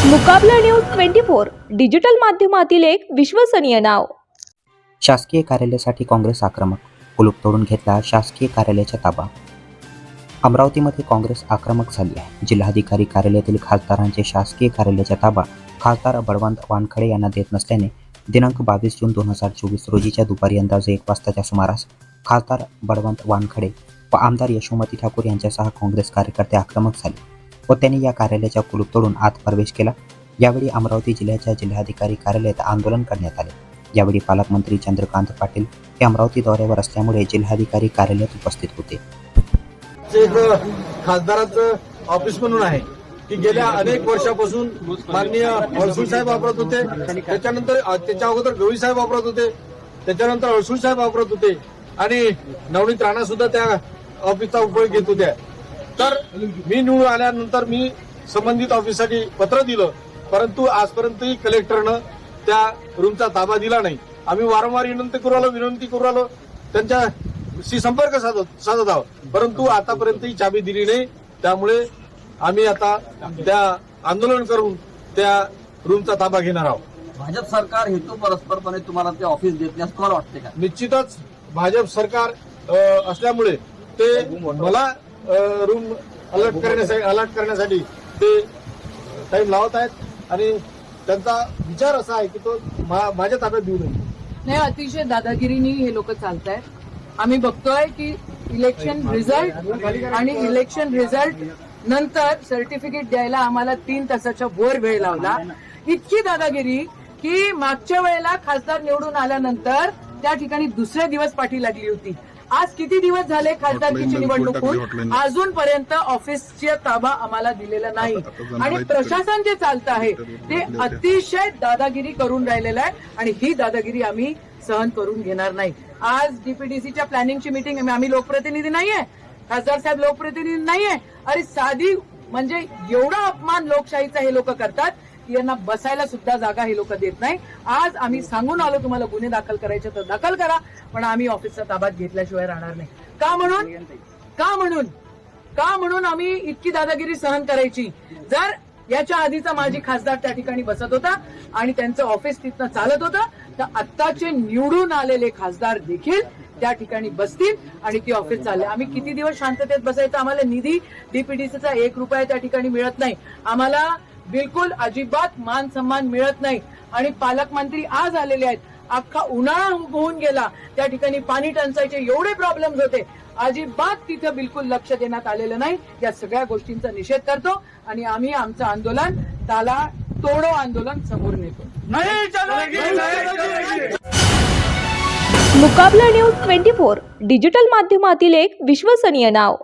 Muqabla news twenty four digital माध्यमातील एक विश्वसनीय नाव. शासकीय कार्यालयासाठी काँग्रेस आक्रमक. कुलूप तोडून घेतला शासकीय कार्यालयाचा ताबा. अमरावतीमध्ये काँग्रेस आक्रमक झाली आहे. जिल्हाधिकारी कार्यालयातील खासदारांचे शासकीय कार्यालयाचा ताबा खासदार बळवंत वानखडे यांना देत नसल्याने दिनांक बावीस जून दोन हजार चोवीस रोजीच्या दुपारी अंदाजे एक वाजताच्या सुमारास खासदार बळवंत वानखडे व आमदार यशोमती ठाकूर यांच्यासह काँग्रेस कार्यकर्ते आक्रमक झाले. व त्यांनी या कार्यालयाच्या कुलूप तोडून आत प्रवेश केला. यावेळी अमरावती जिल्ह्याच्या जिल्हाधिकारी कार्यालयात आंदोलन करण्यात आले. यावेळी पालकमंत्री चंद्रकांत पाटील हे अमरावती दौऱ्यावर असल्यामुळे जिल्हाधिकारी कार्यालयात उपस्थित होते. चे खासदाराचं ऑफिस म्हणून आहे की गेल्या अनेक वर्षापासून माननीय हळसूळ साहेब वापरत होते त्याच्यानंतर त्याच्या अगोदर गवळी साहेब वापरत होते त्याच्यानंतर हळसूळ साहेब वापरत होते आणि नवनीत राणा सुद्धा त्या ऑफिसचा उपयोग घेत होत्या. तर मी निवडून आल्यानंतर मी संबंधित ऑफिससाठी पत्र दिलं परंतु आजपर्यंतही कलेक्टरनं त्या रूमचा ताबा दिला नाही. आम्ही वारंवार विनंती करू आलो विनंती करू आलो त्यांच्याशी संपर्क साधत साधत आहोत. परंतु आतापर्यंत ही चाबी दिली नाही त्यामुळे आम्ही आता त्या आंदोलन करून त्या रूमचा ताबा घेणार आहोत. भाजप सरकार हेतू परस्परपणे तुम्हाला ते ऑफिस देत तुम्हाला वाटते का? निश्चितच भाजप सरकार असल्यामुळे ते मला रूम अलर्ट करण्यासाठी अलर्ट करण्यासाठी ते टाइम लावत आहेत. आणि त्यांचा विचार असा आहे की तो माझ्या ताब्यात देऊ नये. नाही अतिशय दादागिरीनी हे लोक चालत आहेत आम्ही बघतोय की इलेक्शन रिझल्ट आणि इलेक्शन रिझल्ट नंतर सर्टिफिकेट द्यायला आम्हाला तीन तासाच्या वर वेळ लावला. इतकी दादागिरी की मागच्या वेळेला खासदार निवडून आल्यानंतर त्या ठिकाणी दुसरे दिवस पाठी लागली होती. आज किती दिवस झाले खासदारकीची निवडणूक होऊन अजूनपर्यंत ऑफिसचा ताबा आम्हाला दिलेला नाही. आणि प्रशासन जे चालत आहे ते अतिशय दादागिरी करून राहिलेलं आहे आणि ही दादागिरी आम्ही सहन करून घेणार नाही. आज डीपीडीसीच्या प्लॅनिंगची मिटिंग आम्ही लोकप्रतिनिधी नाहीये. खासदार साहेब लोकप्रतिनिधी नाहीये. अरे साधी म्हणजे एवढा अपमान लोकशाहीचा हे लोक करतात. यांना बसायला सुद्धा जागा हे लोक देत नाही. आज आम्ही सांगून आलो तुम्हाला गुन्हे दाखल करायचे तर दाखल करा पण आम्ही ऑफिसचा ताब्यात घेतल्याशिवाय राहणार नाही. का म्हणून? का म्हणून? का म्हणून आम्ही इतकी दादागिरी सहन करायची? जर याच्या आधीचा माजी खासदार त्या ठिकाणी बसत होता आणि त्यांचं ऑफिस तिथनं चालत होतं तर आत्ताचे निवडून आलेले खासदार देखील त्या ठिकाणी बसतील आणि ती ऑफिस चालले. आम्ही किती दिवस शांततेत बसायचं? आम्हाला निधी डीपीडीसीचा एक रुपया त्या ठिकाणी मिळत नाही. आम्हाला बिलकुल अजिबात मान सन्मान मिळत नाही. आणि पालकमंत्री आज आलेले आहेत. अख्खा उन्हाळा होऊन गेला. त्या ठिकाणी पाणी टंचाईचे एवढे प्रॉब्लेम्स होते. अजिबात तिथं बिलकुल लक्ष देण्यात आलेलं नाही. या सगळ्या गोष्टींचा निषेध करतो. आणि आम्ही आमचं आंदोलन त्याला तोडो आंदोलन समोर नेतो. Muqabla news twenty four digital माध्यमातील एक विश्वसनीय नाव.